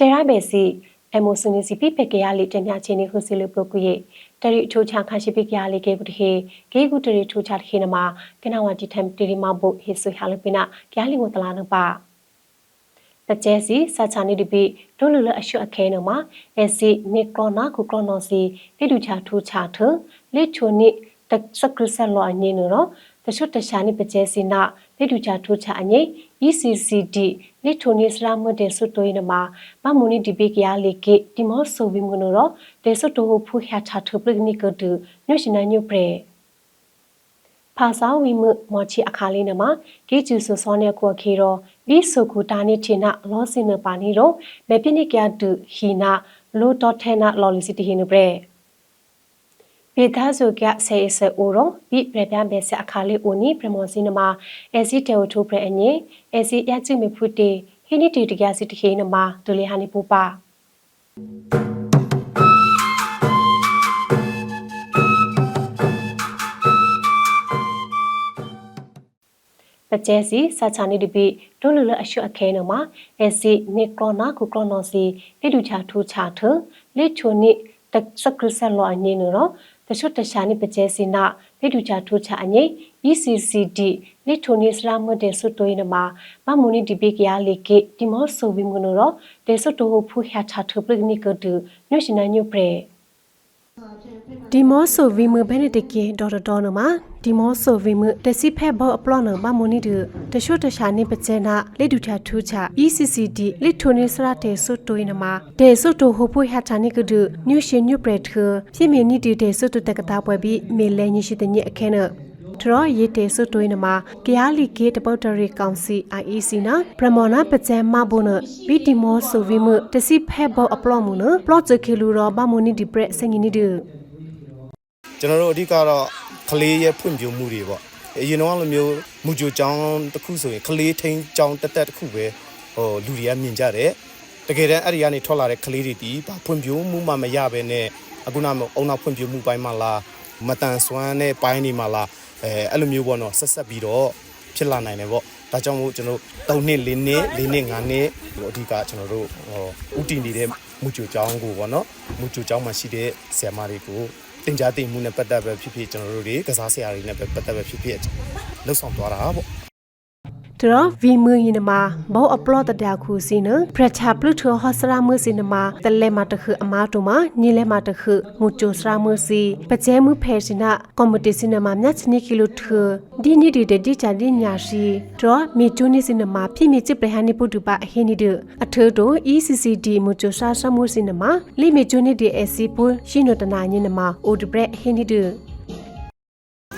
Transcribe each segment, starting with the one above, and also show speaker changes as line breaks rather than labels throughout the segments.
တေရာဘေစီအမိုစနီစီပိပကေယာလီတညာချင်းနေဟုစီလူပကူယေတရီအချိုချခါရှိပိကေယာလီကေပုတဟေဂေကုတရီချိုချတခေနမကနဝတီထမ်တီရီမဘုဟေဆုဟာလပိနာကေယာလီကိုတလာနပါပကျဲစီစာချာနေဒီပိဒိုလူလအရှုအခဲနမှာအစီနီကရောနာကုက ရောနောစီတိတူချာထူချာထလေချိုနိတက်စကရဆလောအညေနော်တရှုတရှာနိပကျဲစီနာလေတူချာထူချာအငိ ECCD လေထိုနီစရာမတဲ့ဆွတိုင်းနမှာမမူနီဒီပိကရလေကေဒီမောဆိုဗီမနရောတေဆွတိုဖူဟျာချာထပလနိကတူညွရှင်နညုပရေဖာစာဝီမမောချီအခါလေးနမှာဂေကျူဆိုစောနေကိုခေရောဒီဆိုကူတာနိချေနာလောစင်နပါနီရောမေပိနိကရတူဟီနာလိုတော့ထဲနာလော်လီစီတီဟီနပရေ ပေသားစုကဆေးဆူရောပြီးပြပြပဲဆက်အခါလေးဦးနီပရမောစီနမှာအစီတေဝထိုးပရအငိအစီရချိမဖုတေဟိနိတီတကစီတခေနမှာဒူလီဟာနီပူပါပကျဲစီစာချာနေဒီပိဒိုလူလအရှုအခဲနမှာအစီနီကရောနာကုကရောနောစီလေဒူချာထူချာထလေချိုနိတက်စကရဆလောအငိနော် တရှုတရှာနိပကျဲစီနာလေဒူချာထူချာအငိ ECCD လေထိုနီစလာမတဲ့ဆွတိုင်းနမှာမမူနီဒီပိကရလေကေဒီမောဆိုဘီမနရောတေဆွတိုဟဖူဟျာချာထပလကနိကတူညွရှင်နညုပရေ ဒီမောဆိုဗီမဘဲနတကေဒေါ်တော်နမှာဒီမောဆိုဗီမတစီဖက်ဘောအပလောနမမူနီဒတရှုတရှာနိပကျဲနာလေဒူချာထူချာ ECCD လေထိုနီစလာတဲ့ဆွတိုင်းနမှာတေဆွတိုဟဖူဟျာချာနိကတူညွရှင်ညုပရေထဖြစ်မြနီဒီတေဆွတိုတကတာပွဲပြီးမေလဲညရှိတဲ့ညအခဲနထ ရရေတေဆွတွင်းနမှာကယာလီကေတပုတ်တရီကောင်စီ IEC နာပရမောနာပကျဲမဘုနဗီတီမောဆိုဗီမတစီဖဲဘောအပလော့မှုနပလော့ချခေလူရောဘာမိုနီဒီပရက်စငီနီဒ
ကျွန်တော်တို့အဓိကတော့ကလေးရဲ့ဖွံ့ဖြိုးမှုတွေပေါ့အရင်တော့လိုမျိုးမူကြိုចောင်းတစ်ခုဆိုရင်ကလေးထိန်ចောင်းတက်တက်တစ်ခုပဲဟိုလူတွေကမြင်ကြတယ်တကယ်တမ်းအဲ့ဒီကနေထွက်လာတဲ့ကလေးတွေဒီဘာဖွံ့ဖြိုးမှုမှမရဘဲနဲ့အခုနကအုံနောက်ဖွံ့ဖြိုးမှုပိုင်းမှာလား မတန်ဆွမ်းတဲ့ပိုင်းတွေမှာလားအဲအဲ့လိုမျိုးပေါ့နော်ဆက်ဆက်ပြီးတော့ဖြစ်လာနိုင်တယ်ပေါ့ဒါကြောင့်မို့ကျွန်တော်3နှစ်4နှစ်4နှစ်5နှစ်ဟိုအဓိကကျွန်တော်တို့ဟိုဥတီနေတဲ့မူကြိုចောင်းကိုပေါ့နော်မူကြိုចောင်းမှာရှိတဲ့ဆရာမတွေကို တင် जा တင်မှုနဲ့ပတ်သက်ပဲဖြစ်ဖြစ်ကျွန်တော်တို့တွေကစားဆရာတွေနဲ့ပဲပတ်သက်ပဲဖြစ်ဖြစ်လှုပ်ဆောင်သွားတာပေါ့
တရဗီမီနမှာဘောအပလော့တတခုစီနပရချပလူထဟစရာမစီနမှာတလဲမတခအမာတူမှာညီလဲမတခမူချိုစရာမစီပကျဲမှုဖဲစနာကွန်ပတီစီနမှာမြတ်ချနီကီလိုထဒီနီဒီဒီချာဒီညာရှိတရမီချူနီစီနမှာပြည့်မြစ်ပရဟန်နီပုတူပါအဟင်းနီဒအထောတို ECCD မူချိုစာဆမှုစီနမှာလိမီချူနီဒီအစီပူရှိနိုတနာညနမှာအိုဒဘရက်အဟင်းနီဒ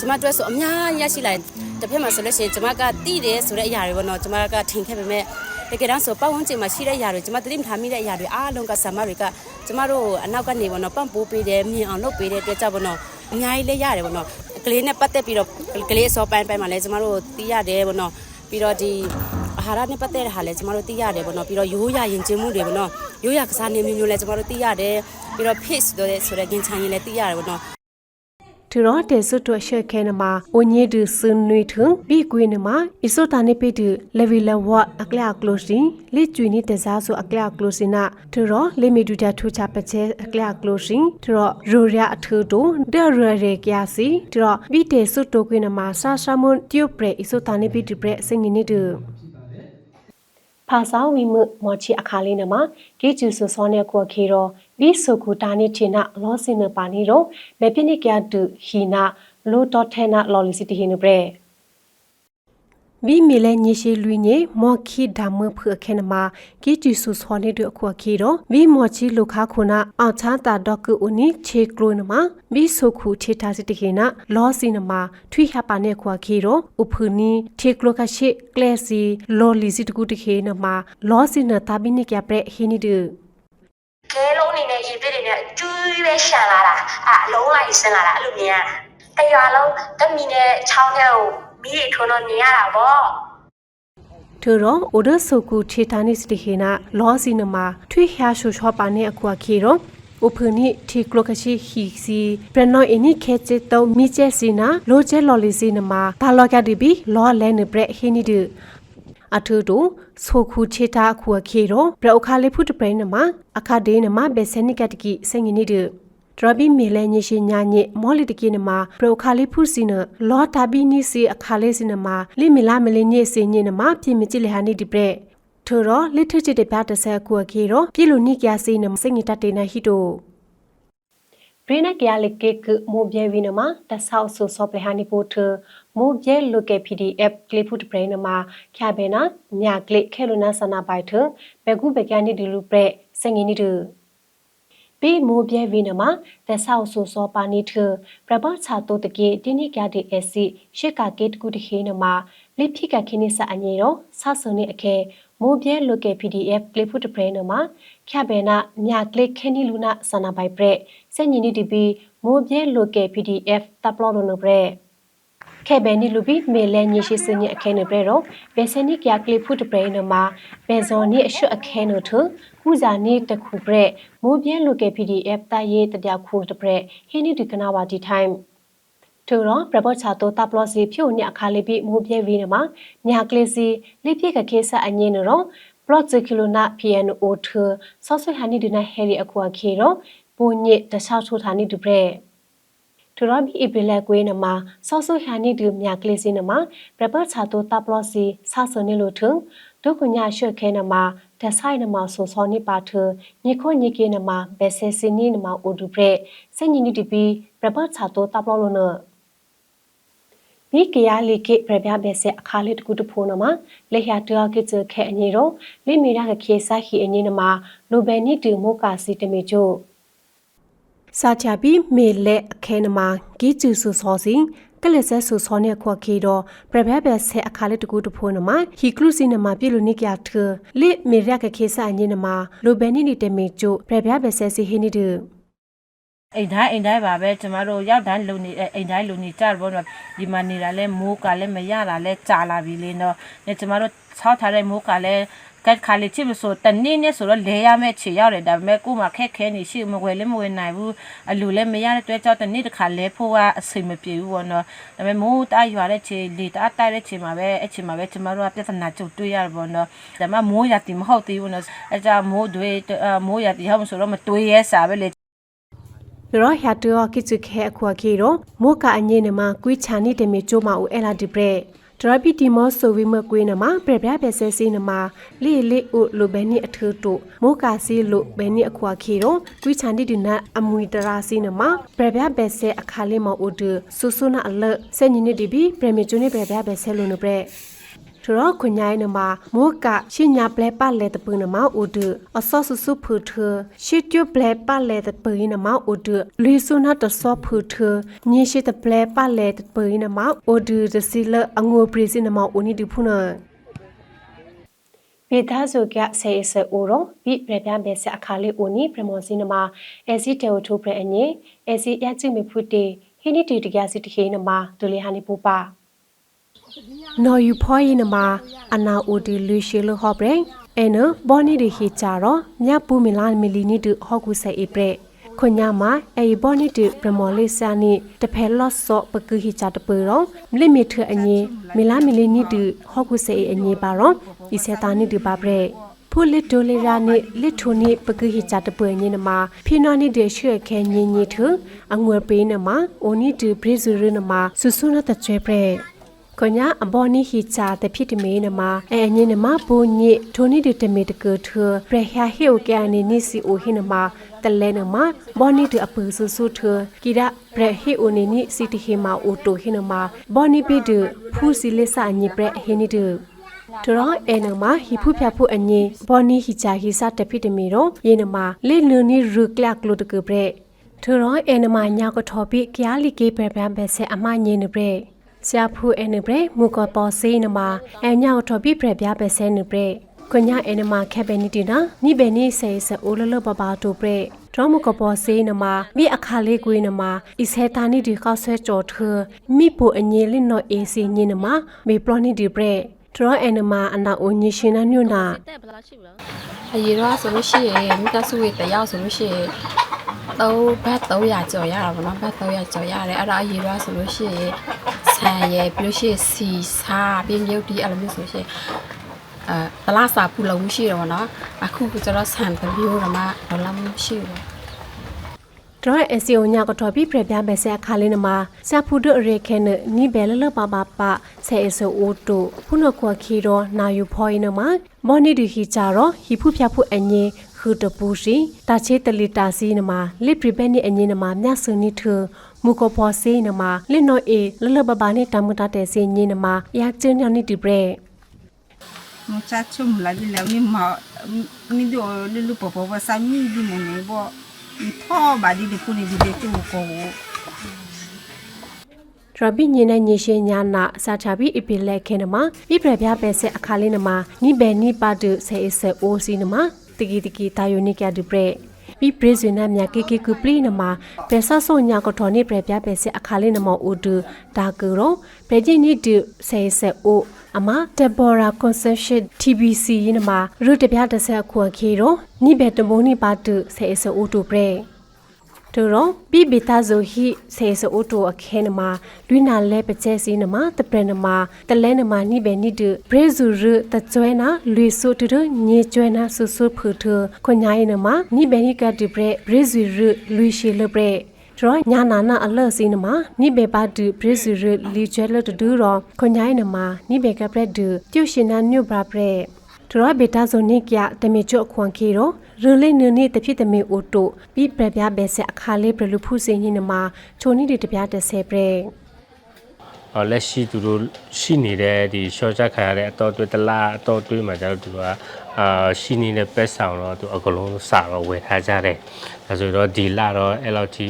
ကျမတို့ဆိုအများကြီးရရှိလာတယ်တစ်ဖက်မှာဆိုလို့ရှိရင်ကျမကတိတယ်ဆိုတဲ့အရာတွေပေါ့နော်ကျမကထင်ခဲ့ပေမဲ့တကယ်တမ်းဆိုပတ်ဝန်းကျင်မှာရှိတဲ့အရာတွေကျမသတိမထားမိတဲ့အရာတွေအားလုံးကဆာမတွေကကျမတို့အနောက်ကနေပေါ့နော်ပန့်ပိုးပေးတယ်မြင်အောင်လုပ်ပေးတဲ့အတွက်ကြောင့်ပေါ့နော်အများကြီးလေးရတယ်ပေါ့နော်ကလေးနဲ့ပတ်သက်ပြီးတော့ကလေးအစောပိုင်းပိုင်းမှာလည်းကျမတို့သိရတယ်ပေါ့နော်ပြီးတော့ဒီအာဟာရနဲ့ပတ်သက်တဲ့ဟာလည်းကျမတို့သိရတယ်ပေါ့နော်ပြီးတော့ရိုးရရင်ကျင်းမှုတွေပေါ့နော်ရိုးရကစားနေမျိုးမျိုးလည်းကျမတို့သိရတယ်ပြီးတော့ pace ဆိုတဲ့ဆိုတဲ့ဂင်ချန်ရင်လည်းသိရတယ်ပေါ့နော်
သူရောတေဆွတ်တော့ရှက်ခဲနမှာဝညေဒဆွနွေထုံပြီးကွေးနမှာအစိုးတာနေပိတူလေဗီလဝအကလကလိုစီလေကျွီနီတစားဆိုအကလကလိုစီနာသူရောလေမီဒူတာထူချပချဲအကလကလိုစီသူရောရူရအထူတိုဒေရရေကယာစီသူရောပြီးတေဆွတ်တော့ကွေးနမှာဆာဆာမွန်တီယိုပရေအစိုးတာနေပိတူပရေစငင်းနေတူဖာစာဝီမမောချီအခါလေးနမှာဂေကျူဆူစောနေကိုခေရော ဒီဆိုကူတာနေချေနာလောစင်နပါနီရောမေပိနိကရတူဟီနာလိုတော့ထဲနာလော်လီစီတီဟီနဘရေဘီမီလဲညရှိလူညေမော်ခီဒါမဖခဲနမှာဂေကျူဆူစောနေတို့အခုခေရောဘီမော်ချီလိုခါခုနာအောက်ချာတာဒေါကူဦးနီချေကလိုနမှာဘီဆိုခုချေတာစီတီဟီနာလောစင်နမှာထွိဟပါနေခွာခေရောဥဖူနီချေကလိုခရှိကလဲစီလော်လီစီတကူတခေနမှာလောစင်နတာဘီနိကပရေဟီနီဒူ
ခဲလုံးနေနဲ့ရေပစ်တွေနဲ့ကျူးပဲရှန်လာတာအာအလုံးလိုက်ဆင်းလာတာအဲ့လိုမြင်ရတရွာလုံးတမီနဲ့ချောင်းထဲကိုမီးတွေထွန်းတော့မြင်ရတာပေါ့
သူရောအိုဒဆုကူချေတာနိစတိခေနာလောစီနမှာထွေခါရှုချောပါနေအကွာခေရောဥဖနိတီကလကရှိခီစီပရနောအင်းနိခဲချေတောမိချေစီနာလိုချေလော်လီစီနမှာဘာလောကဒီဘီလောလဲနေပရဟီနီဒ အထူတူဆိုခုချေတာခုအခေတော့ဘရအခါလေးဖုတပရနမှာအခါဒေးနမှာဘယ်စနိကတကီစငင်းနေတယ်ဒရဘီမေလဲညရှိညာညေမောလီတကီနမှာဘရအခါလေးဖုစီနလောတာဘီနီစီအခါလေးစနမှာလိမီလာမလေးညေစညေနမှာပြင်းမကြည့်လေဟာနေဒီပရက်ထိုတော့လိထချစ်တဲ့ပြတဆဲခုအခေတော့ပြလို့နိကယာစီနမစငီတတေနာဟီတိုဘရနကရလကေကမိုဘဲဝီနမတဆောက်ဆူဆောပလဟာနီပိုထ မိုဘဲလိုကေ PDF ကလစ်ဖုတ်ဘရနမခ ्या ဘေနာမြကလစ်ခဲလိုနာဆနာပိုက်ထဘေကုဘေကန်နီဒီလူပရက်စငင်းနီတူပေမိုဘဲဝီနမတဆောက်ဆူဆောပါနီထပရပတ်ချာတိုတကေတင်းနိကရဒီအက်စီရှေကာကေတကူတခေနမလိဖိကခိနိဆာအညေရောဆဆနိအခဲမိုဘဲလိုကေ PDF ကလစ်ဖုတ်ဘရနမခ ्या ဘေနာမြကလစ်ခဲနီလူနာဆနာပိုက်ပရက်စညင်းနီဒီပီမိုဘဲလိုကေ PDF တပ်လောလိုနဘရက် ခဲဘဲနီလူဘီမေလဲညရှိစညအခဲနေဘရတော့ဘဲစနီကရကလစ်ဖုတ်ဘရနမဘဲဇော်နီအရှုအခဲနိုထခုဇာနီတခုဘရက်မိုဘဲလိုကေ PDF တရေးတပြခုတဘရက်ဟင်းနီဒီကနာဝါဒီတိုင်းထူတော့ပြပတ်ချာတော့တပ်လောစီဖြို့ညအခါလေးပြီးမိုးပြဲဝီနမှာညာကလေးစီလိပြကခေဆာအငင်းနော် plot ကီလိုနာ PNO ထဆော့ဆွေဟာနီဒီနာဟယ်ရီအကွာခေတော့ဘုန်ညစ်တခြားထိုးထာနီဒူဘရက် ထရဘီအပလက်ကွေးနမှာဆော့ဆွေဟာနီဒီမြကလေးစီနမှာပြပတ်ချာတော့တပ်လောစီဆာဆွနေလို့ထဒုက္ခညာရွှေခဲနမှာဒဆိုင်နမှာဆိုစောနိပါထညခွညကေနမှာဘက်ဆဲစနီနမှာအိုဒူဘရက်စညနီဒီပီပြပတ်ချာတော့တပ်လောလို့နော်မိကရလီကေပြပြဘဲဆက်အခါလေးတကူတဖိုးနမှာလေရတရကေချခဲအညေတော့လိမီရကခေဆာဟီအညေနမှာလိုဘယ်နီတူမိုကာစီတမီချို စာချပီမေလက်အခဲနမှာဂီကျူဆူစောစီကလဆက်ဆူစောနေခွက်ခေတော့ပြပြဘဲဆက်အခါလေးတကူတဖိုးနမှာဟီကလူစီနမှာပြလို့နိကရထလိမေရကခေဆာအညေနမှာလိုဘယ်နီနီတမီချိုပြပြဘဲဆက်စီဟင်းနီတူ
အိမ်တိုင်းအိမ်တိုင်းပါပဲကျမတို့ရောက်တိုင်းလုံနေအိမ်တိုင်းလုံနေကြတယ်ပေါ့နော်ဒီမှာနေတာလဲမိုးကလည်းမရတာလဲကြာလာပြီလေနော်နဲ့ကျမတို့ဆောက်ထားတဲ့မိုးကလည်း ကတ်ခါလေးချစ်လို့ဆိုတနေ့နဲ့ဆိုတော့လဲရမယ့်ခြေရောက်တယ်ဒါပေမဲ့ကို့မှာခက်ခဲနေရှိမဝယ်လည်းမဝယ်နိုင်ဘူးအလူလည်းမရတဲ့အတွက်ကြောင့်တနေ့တစ်ခါလဲဖို့ကအဆင်မပြေဘူးပေါ့နော်ဒါပေမဲ့မိုးတရွာတဲ့ခြေလေတအားတိုက်တဲ့ခြေမှာပဲအဲ့ခြေမှာပဲကျမတို့ကပြဿနာကြုံတွေ့ရတယ်ပေါ့နော်ဒါပေမဲ့မိုးရတီမဟုတ်သေးဘူးနော်အဲကြောင့်မိုးတွေမိုးရတီဟောက်ဆိုတော့မတွေးရဲစားပဲလေ
ရောဟျာတောကိချခဲအခွာခေရောမိုကအငိနမကွိချာနီတမေချိုမအူအလာဒီပရက် ဒရပီတီမောဆိုဝိမကွေးနမပြပြပဲဆဲစီနမလေလေဥလိုဘဲနီအထူတုမိုကာစီလိုဘဲနီအခွာခေရောကွိချာနီဒီနာအမွီတရာစီနမပြပြပဲဆဲအခါလေးမဥဒဆူဆူနာအလဆဲညနေဒီဘီပရမီချူနေပြပြပဲဆဲလိုနပရက်ထ ရခွန်ញိုင်းနမမိုကရှညာပလဲပတ်လဲတပုနမအိုဒအဆောဆဆုဖုထရှီတူပလဲပတ်လဲတပုနမအိုဒလီဆုနာတဆောဖုထညရှိတပလဲပတ်လဲတပုနမအိုဒဒစီလအငိုပရီစနမအိုနီဒီဖုနာပေသားစုကဆေးဆူရောပြပြပြပဲစအခါလေးအိုနီပရမောစီနမအဲစီတေဝထုပရအညေအဲစီရချိမီဖုတေဟိနီတီတကစီတခေနမဒူလီဟာနီပူပါ နော်ယူဖောရင်နမအနာအိုဒီလူရှိလဟော့ဘရင်အဲနဘောနီဒီဟီချာရောမြပူမီလာမီလီနီဒဟော့ကူဆေဧပရက်ခွညာမအေဘောနီတီပရမောလေးစာနီတဖဲလော့ဆော့ပကူဟီချာတပရောလိမီထအငေမီလာမီလီနီဒဟော့ကူဆေအငေပါရောဤစေတာနီဒပါပရက်ဖူလစ်ဒိုလီရာနီလစ်ထိုနီပကူဟီချာတပွေညင်းနမဖီနိုနီဒေရွှေခဲညင်းညီထအငွယ်ပေးနမအိုနီဒဘရီဇူရနမဆူဆူနာတချွဲပရ က်ကညာအဘောနီဟီချာတဖြစ်တမေနမအဲညင်နမဘိုညစ်ထိုနီဒတမေတကထပရဟဟီယိုကဲနီနီစီအိုဟိနမတလဲနမဘောနီဒအပူဆူဆူထကိရပရဟီအိုနီနီစီတီဟီမာအိုတိုဟိနမဘောနီပိဒဖူစီလဆာညိပရဟိနီဒတရောအဲနမဟိဖုဖျဖုအညေဘောနီဟီချာဟီစာတဖြစ်တမေရောယေနမလေနနီရူကလကလုတကပရထရောအဲနမညာကထောပိကယာလီကေပရပန်ဘဲဆေအမညေနပရ ဆရာဖူအနုပရမူကပေါ်စေးနမအညောက်ထောပိပရပြပဲဆဲနုပရကညာအနမခက်ပဲနီတီနာနိဘဲနီဆေဆအိုလလဘဘာတိုပရဒရမကပေါ်စေးနမမိအခါလေးကွေးနမဣဆေတာနီဒီခောက်ဆွဲကြော်ထမိပိုအငေလင်းနော်အေစီညင်နမမေပလောနီဒီပရဒရအနမအနာအိုညရှင်နာညွနာ
အရေတော့ဆိုလို့ရှိရင်မိသားစုရဲ့တယောက်ဆိုလို့ရှိရင်တော့ဘတ်300ကျော်ရတာပေါ့နော်ဘတ်300ကျော်ရတယ်အဲ့ဒါအရေတော့ဆိုလို့ရှိရင်ဆန် ရယ်ပြီးလို့ရှိရင်စီစာပြင်းရုပ်ဒီအဲ့လိုမျိုးဆိုလို့ရှိရင်အဲတလားစာပူလုံးရှိတော့နော်အခုကကျတော့ဆန်တမျိုးတော့မှတော့လာမရှိဘူး
ဒရအစီယိုညာကတော့ပြပြပြပဲဆက်အခါလေးနမှာစဖူဒရခဲနနိဘဲလလပပပဆဲအဆိုအိုတိုဖုနကွာခီရောနာယူဖောင်းနမှာမော်နီဒီခီကြတော့ဟီဖူဖျားဖူအငင်းခူတပူစီတာချေတလီတာစီနမှာလစ်ပရိဘဲနီအငင်းနမှာမြဆူနီထ မူကပေါ်စီနမှာလစ်နိုအေလလပပနဲ့တမတာတဲ့စီညင်းနမှာယာကျင်းညနီဒီဘရဲ
muchacho mlavile mi ma mi do lulu popo ba sa mi di mo ne bo mi tho ba di de kuni di de tu ko
ရဘိညင်းနဲ့ညရှင်ညာနာစာချဘီအပီလက်ခဲနမှာပြပြပြပဲဆက်အခါလေးနမှာနိဘဲနိပါတုဆဲအစအိုစီနမှာတကီတကီတာယိုနိကဒူပရက် ပြီးပရိဇွေနမြကေကေကူပလီနမှာပဲဆဆောညာကထော်နိပြပြပဲဆက်အခါလေးနမှာအိုဒူဒါကူရောပရဂျင်းနိဒူဆဲဆဲအိုအမတဘောရာကွန်ဆက်ရှင် TBC ယနမှာရုတပြတစ်ဆက်ခွန်ခေရောနိဘဲတမုန်နိပါတုဆဲအစအိုတူပရက် တူရောပိပိသဇိုဟိဆေဆိုအိုတိုအခဲနမှာလွိနာလဲပကျဲစီနမှာတပရနမှာတလဲနမှာနိဘဲနိတုဘရေဇူရတကျွဲနာလွေဆိုတူတူညေကျွဲနာဆူဆူဖူထခွန်ညာယနမှာနိဘဲနိကတိဘရေဘရေဇူရလွေရှိလဘရေဒရညာနာနာအလစီနမှာနိဘေပါတူဘရေဇူရလီကျွဲလတူရောခွန်ညာယနမှာနိဘေကပရက်ဒူကျုရှင်နာညုဘရာပရက်ဒရဘေတာဇိုနိကရတမေချောခွန်ခေရော ရလိနနိတဖြစ်တမေအိုတိုပြီးပြပြဘဲဆက်အခါလေးဘလူဖုစင်းညင်းနမှာချိုနိဒီတပြတဲ့ဆဲပရဲ
အော်လက်ရှိသူတို့ရှိနေတဲ့ဒီ short ချခံရတဲ့အတော်တွေတလားအတော်တွေမှာကျတော့သူကအာရှိနေတဲ့ပက်ဆောင်တော့သူအကလုံးစာတော့ဝယ်ထားကြတယ်ဒါဆိုတော့ဒီလတော့အဲ့လောက်ထိ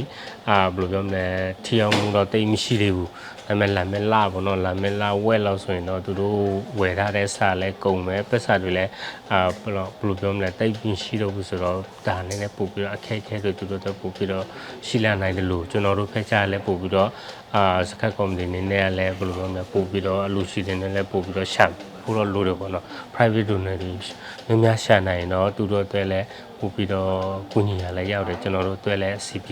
အာဘယ်လိုပြောမလဲထီအောင်မှုတော့တိတ်မရှိသေးဘူး ဒါပေမဲ့လာမဲလာပေါ့နော်လာမဲလာဝက်လောက်ဆိုရင်တော့သူတို့ဝယ်ထားတဲ့စာလဲကုန်မယ်ပက်စာတွေလဲအာဘယ်လိုဘယ်လိုပြောမလဲတိတ်ပြင်းရှိတော့ဘူးဆိုတော့ဒါနဲ့လည်းပို့ပြီးတော့အခက်အခဲတွေသူတို့တော့ပို့ပြီးတော့ရှိလာနိုင်တယ်လို့ကျွန်တော်တို့ဖက်ချလဲပို့ပြီးတော့အာစကတ်ကော်မတီနေနဲ့လည်းဘယ်လိုပြောမလဲပို့ပြီးတော့အလူရှိတယ်နဲ့လည်းပို့ပြီးတော့ရှာပို့တော့လို့တယ်ပေါ့နော် private donor တွေများများရှာနိုင်ရင်တော့သူတို့အတွက်လည်းပို့ပြီးတော့ကုညီရလဲရောက်တယ်ကျွန်တော်တို့အတွက်လည်း CP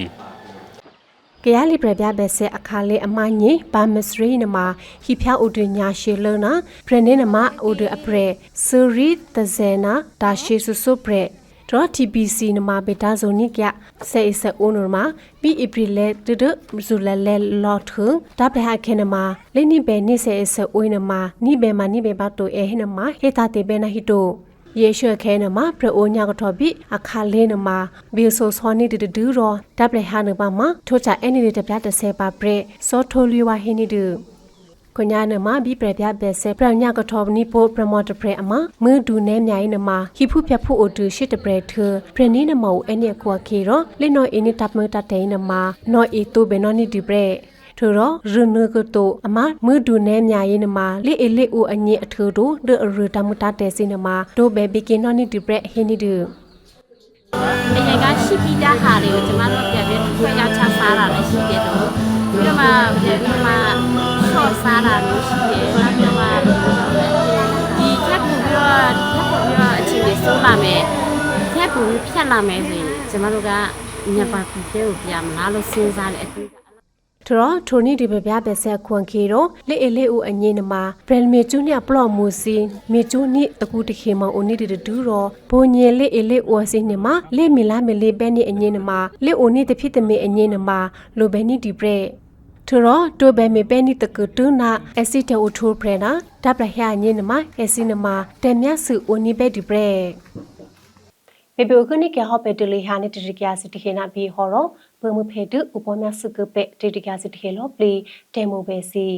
ကရလီပြပြဘဲဆက်အခါလေးအမညေဘာမစရီနမှာဟိဖျာအိုဒညာရှေလနာပရနေနမှာအိုဒအပရဲဆူရီတဇေနာဒါရှေဆူဆူပရက်တော့ TBC နမှာဘေတာဇိုနိကရဆေအစအိုနမှာပြီးဧပြီလေတဒဇူလလေလော့ထဒါပဟာခေနမှာလိနိဘေနိဆေအစအိုနမှာနိဘေမနိဘေဘတ်တိုအဲဟနမှာဟေတာတေဘေနဟီတို ယေရှုခဲနမှာပရိုညာကတော်ပြီအခါလေးနမှာဘီဆိုစောနီတူဒူရောတပ်လေဟာနပါမှာထိုချာအန်နီတပြတဆဲပါပရက်စောထိုလီဝါဟီနီဒူကညာနမှာဘီပရပြဘဲဆဲပရညာကတော်နီပိုပရမော့တပရအမမွဒူနဲမြိုင်နမှာဟီဖူဖြတ်ဖူအိုတူရှစ်တပရထပရနီနမောအန်နီကွာခေရောလေနော်အင်းနီတပ်မတတဲနမှာနော်အီတိုဘေနော်နီဒီပရ ထိုတော့ရနကတိုအမမွဒူနဲမြာရင်နမှာလေအလေဦးအညစ်အထူတို့ဒရတမတာတဲစင်းနမှာဒိုဘေဘီကင်နော်နီဒီပရဟင်းနီဒူ
အရင်ကရှိပြီးသားဟာတွေကိုကျမတို့ပြန်ပြီးခွဲရောက်ချစားတာလည်းရှိတယ်တော့ပြီးတော့မှပြန်ပြီးမှဆော့စားတာလည်းရှိတယ်နောက်ပြီးမှဒီထပ်ပူပြီးတော့ထပ်ပူပြီးတော့အချိန်ကြီးစိုးလာမယ်ထပ်ပူဖြတ်လာမယ်ဆိုရင်ကျမတို့ကညပါပီတဲကိုပြမလားလို့စဉ်းစားတယ်အတွေ့အကြုံ
ထရထိုနီဒီပပြပဲဆက်ခွန်ခေရောလေအလေဦးအငင်းနမှာဘရယ်မီကျူနီပလော့မူစီမီကျူနီတကူတခေမအိုနီဒီဒူရောဘိုညေလေအလေဦးစီနမှာလေမီလာမီလေပဲနီအငင်းနမှာလေအိုနီတဖြစ်တမီအငင်းနမှာလိုပဲနီဒီပရက်ထရတိုဘဲမီပဲနီတကူတူနာအက်ဆီတိုထိုဖရနာဒပလဟယာညင်းနမှာအက်ဆီနမှာတဲမြတ်စုအိုနီပဲဒီပရက်ဘေဘေခုနိကဟောပက်တလီဟာနေတတိကရစီတခေနာဘီဟောရော ဝေမှုဖေဒုဥပနာစုကပေတေတိကစတေလောပလီတေမိုဘေစီ